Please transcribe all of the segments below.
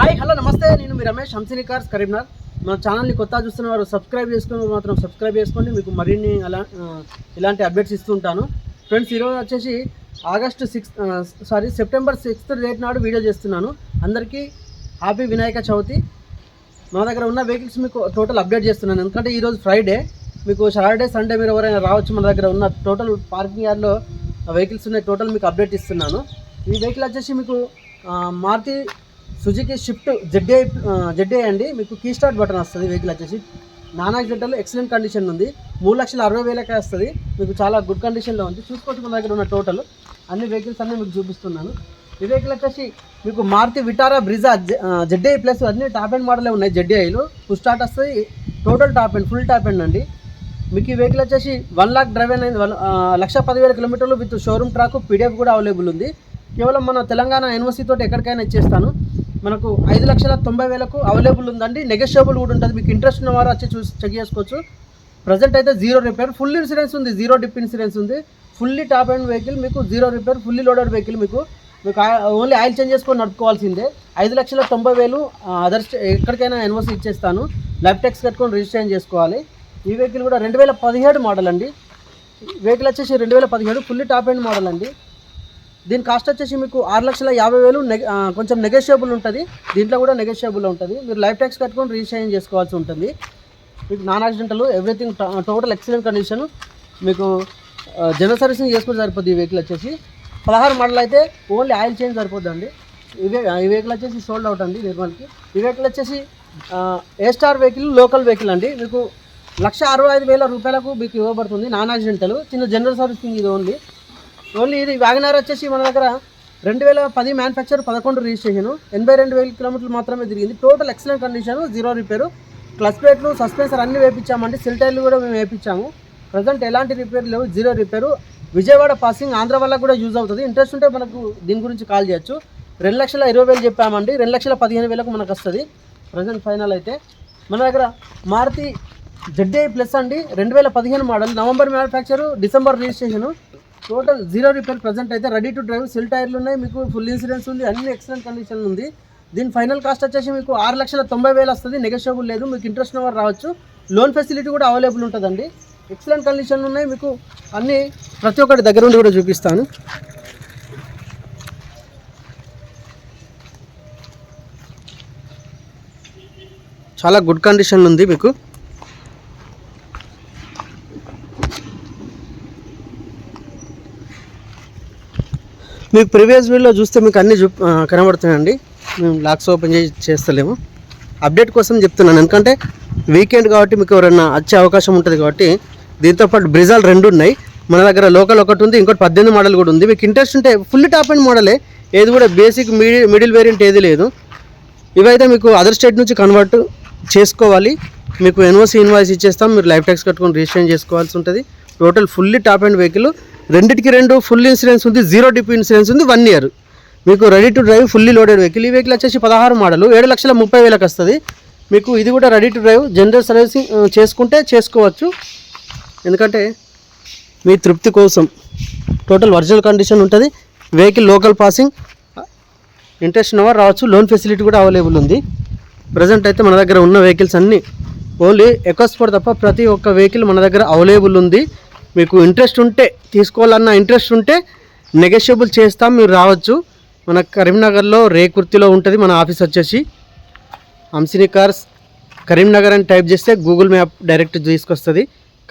Hi hello నమస్తే. నేను మీ రమేష్ హంసిని కార్స్ కరీంనగర్. మన ఛానల్ని కొత్త చూస్తున్న వారు సబ్స్క్రైబ్ చేసుకుని మాత్రం సబ్స్క్రైబ్ చేసుకోండి. మీకు మరిన్ని అలా ఇలాంటి అప్డేట్స్ ఇస్తుంటాను. ఫ్రెండ్స్ ఈరోజు వచ్చేసి August sixth sorry September sixth date నాడు వీడియో చేస్తున్నాను. అందరికీ హ్యాపీ వినాయక చవితి. మా దగ్గర ఉన్న వెహికల్స్ మీకు టోటల్ అప్డేట్ చేస్తున్నాను. ఎందుకంటే ఈరోజు ఫ్రైడే. మీకు సాటర్డే సండే మీరు ఎవరైనా రావచ్చు మన దగ్గర ఉన్న టోటల్ పార్కింగ్ యార్డ్లో వెహికల్స్ ఉన్నాయి. టోటల్ మీకు అప్డేట్ ఇస్తున్నాను. ఈ వెహికల్ వచ్చేసి మీకు Maruti Suzuki Swift Z A Z A అండి. మీకు కీ స్టార్ట్ బటన్ వస్తుంది వెహికల్ వచ్చేసి. నాన్ యాక్సిడెంటల్ ఎక్సలెంట్ కండిషన్ ఉంది. మూడు లక్షల అరవై వేలకే వస్తుంది. మీకు చాలా గుడ్ కండిషన్లో ఉంది. చూసుకోవచ్చు మన దగ్గర ఉన్న టోటల్ అన్ని వెహికల్స్ అన్నీ మీకు చూపిస్తున్నాను. ఈ వెహికల్ వచ్చేసి మీకు Maruti Vitara Brezza Z A plus అన్ని టాప్ అండ్ మోడలే ఉన్నాయి. జెడ్ఐలు ఫుల్ స్టార్ట్ వస్తుంది. Total top end full top end అండి. మీకు ఈ వెహికల్ వచ్చేసి వన్ లాక్ డ్రైవ్ అనేది వన్ లక్ష పదివేల కిలోమీటర్లు విత్ షోరూమ్ ట్రాక్ పీడిఎఫ్ కూడా అవైలబుల్ ఉంది. కేవలం మన తెలంగాణ యూనివర్సిటీ తోటి ఎక్కడికైనా ఇచ్చేస్తాను. మనకు ఐదు లక్షల తొంభై వేలకు అవైలబుల్ ఉందండి. నెగోషియబుల్ కూడా ఉంటుంది. మీకు ఇంట్రెస్ట్ ఉన్న వారు వచ్చి చూసి చెక్ చేసుకోవచ్చు. ప్రజెంట్ అయితే జీరో రిపేర్ ఫుల్ ఇన్సూరెన్స్ ఉంది. జీరో డిప్ ఇన్సూరెన్స్ ఉంది. ఫుల్లీ టాప్ అండ్ వెహికల్ మీకు zero repair fully loaded vehicle మీకు. మీకు ఓన్లీ ఆయిల్ చేంజ్ చేసుకొని నడుపుకోవాల్సిందే. ఐదు లక్షల తొంభై వేలు అదర్ ఎక్కడికైనా ఎన్వర్స్ ఇచ్చేస్తాను. ల్యాబ్ ట్యాక్స్ కట్టుకొని రిజిస్ట్రేషన్ చేసుకోవాలి. ఈ వెహికల్ కూడా రెండు వేల పదిహేడు మోడల్ అండి. వెహికల్ వచ్చేసి రెండు వేల పదిహేడు ఫుల్లీ టాప్ అండ్ మోడల్ అండి. దీని కాస్ట్ వచ్చేసి మీకు ఆరు లక్షల యాభై వేలు నెగ కొంచెం నెగోషియబుల్ ఉంటుంది. దీంట్లో కూడా నెగోషియబుల్ ఉంటుంది. మీరు లైఫ్ ట్యాక్స్ కట్టుకొని రిజిస్ట్రేషన్ చేసుకోవాల్సి ఉంటుంది. మీకు non accidental everything total excellent condition మీకు జనరల్ సర్వీసింగ్ చేసుకుని సరిపోద్ది ఈ వెహికల్ వచ్చేసి. పదహారు మోడల్ అయితే ఓన్లీ ఆయిల్ చేంజ్ సరిపోద్దండి. ఇవే ఈ వెహికల్ వచ్చేసి సోల్డ్ అవుట్ అండి నిర్మల్కి. ఈ వెహికల్ వచ్చేసి A star vehicle local vehicle అండి. మీకు లక్ష అరవై ఐదు వేల రూపాయలకు మీకు ఇవ్వబడుతుంది. నాన్ యాక్సిడెంటల్ చిన్న జనరల్ సర్వీసింగ్ ఇది ఓన్లీ ఓన్లీ ఇది వ్యాగనార్ వచ్చేసి మన దగ్గర రెండు వేల పది మ్యానుఫ్యాక్చర్ పదకొండు రిజిస్ట్రేషన్. ఎనభై రెండు వేల కిలోమీటర్లు మాత్రమే తిరిగింది. Total excellent condition zero repair clutch ప్లేట్లు సస్పెన్సర్ అన్ని వేపించామండి సిల్టైర్లు కూడా మేము వేపించాము ప్రజెంట్ ఎలాంటి రిపేర్ లేవు zero repair Vijayawada passing Andhra వల్ల కూడా యూజ్ అవుతుంది. ఇంట్రెస్ట్ ఉంటే మనకు దీని గురించి కాల్ చేయొచ్చు. రెండు లక్షల ఇరవై వేలు చెప్పామండి. రెండు లక్షల పదిహేను వేలకు మనకు వస్తుంది. ప్రజెంట్ ఫైనల్ అయితే. మన దగ్గర మారుతి జెడ్ఐ ప్లస్ అండి. రెండు వేల పదిహేను model November manufacture December registration total zero repair present అయితే రెడీ టు డ్రైవ్ సిల్ టైర్లు ఉన్నాయి మీకు ఫుల్ ఇన్సూరెన్స్ ఉంది అన్ని ఎక్సలెంట్ కండిషన్ ఉంది. దీని ఫైనల్ కాస్ట్ వచ్చేసి మీకు ఆరు లక్షల తొంభై వేలు వస్తుంది నెగోషియబుల్ లేదు మీకు ఇంట్రెస్ట్ నెంబర్ రావచ్చు. లోన్ ఫెసిలిటీ కూడా అవైలబుల్ ఉంటుందండి. ఎక్సలెంట్ కండిషన్లు ఉన్నాయి మీకు అన్ని ప్రతి ఒక్కటి దగ్గర ఉండి కూడా చూపిస్తాను. చాలా గుడ్ కండిషన్ ఉంది మీకు. మీకు ప్రీవియస్ వీడియోలో చూస్తే మీకు అన్నీ చూ కనబడుతున్నాయండి. మేము లాక్స్ ఓపెన్ చేసి చేస్తలేము. అప్డేట్ కోసం చెప్తున్నాను. ఎందుకంటే వీకెండ్ కాబట్టి మీకు ఎవరైనా వచ్చే అవకాశం ఉంటుంది కాబట్టి దీంతోపాటు బ్రిజాల్ రెండు ఉన్నాయి. మన దగ్గర లోకల్ ఒకటి ఉంది ఇంకోటి పద్దెనిమిది మోడల్ కూడా ఉంది. మీకు ఇంట్రెస్ట్ ఉంటే ఫుల్ టాప్ అండ్ మోడలే. ఏది కూడా బేసిక్ మిడిల్ మిడిల్ వేరియంట్ ఏది లేదు. ఇవైతే మీకు అదర్ స్టేట్ నుంచి కన్వర్ట్ చేసుకోవాలి. మీకు ఎన్ఓసి ఇన్వాయిస్ ఇచ్చేస్తాం. మీరు లైఫ్ ట్యాక్స్ కట్టుకొని రిజిస్ట్రేషన్ చేసుకోవాల్సి ఉంటుంది. Total fully top end vehicle రెండింటికి రెండు ఫుల్ ఇన్సూరెన్స్ ఉంది జీరో డిపి ఇన్సూరెన్స్ ఉంది వన్ ఇయర్ మీకు ready to drive fully loaded vehicle ఈ వెహికల్ వచ్చేసి పదహారు మోడలు ఏడు లక్షల ముప్పై వేలకు వస్తుంది. మీకు ఇది కూడా ready to drive general servicing చేసుకుంటే చేసుకోవచ్చు. ఎందుకంటే మీ తృప్తి కోసం టోటల్ ఒరిజినల్ కండిషన్ ఉంటుంది. Vehicle local passing interest hour రావచ్చు. లోన్ ఫెసిలిటీ కూడా అవైలబుల్ ఉంది. ప్రజెంట్ అయితే మన దగ్గర ఉన్న వెహికల్స్ అన్నీ. ఓన్లీ ఎకోస్పోర్ట్ తప్ప ప్రతి ఒక్క వెహికల్ మన దగ్గర అవైలబుల్ ఉంది. మీకు ఇంట్రెస్ట్ ఉంటే తీసుకోవాలన్న ఇంట్రెస్ట్ ఉంటే నెగోషియబుల్ చేస్తాం మీరు రావచ్చు. మన కరీంనగర్లో రేకుర్తిలో ఉంటుంది మన ఆఫీస్ వచ్చేసి. హంసిని కార్స్ కరీంనగర్ అని టైప్ చేస్తే గూగుల్ మ్యాప్ డైరెక్ట్ తీసుకొస్తుంది.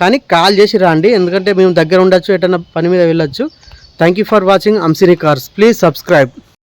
కానీ కాల్ చేసి రండి ఎందుకంటే మేము దగ్గర ఉండొచ్చు ఎటన్నా పని మీద వెళ్ళొచ్చు. Thank you for watching Hamsini cars. Please subscribe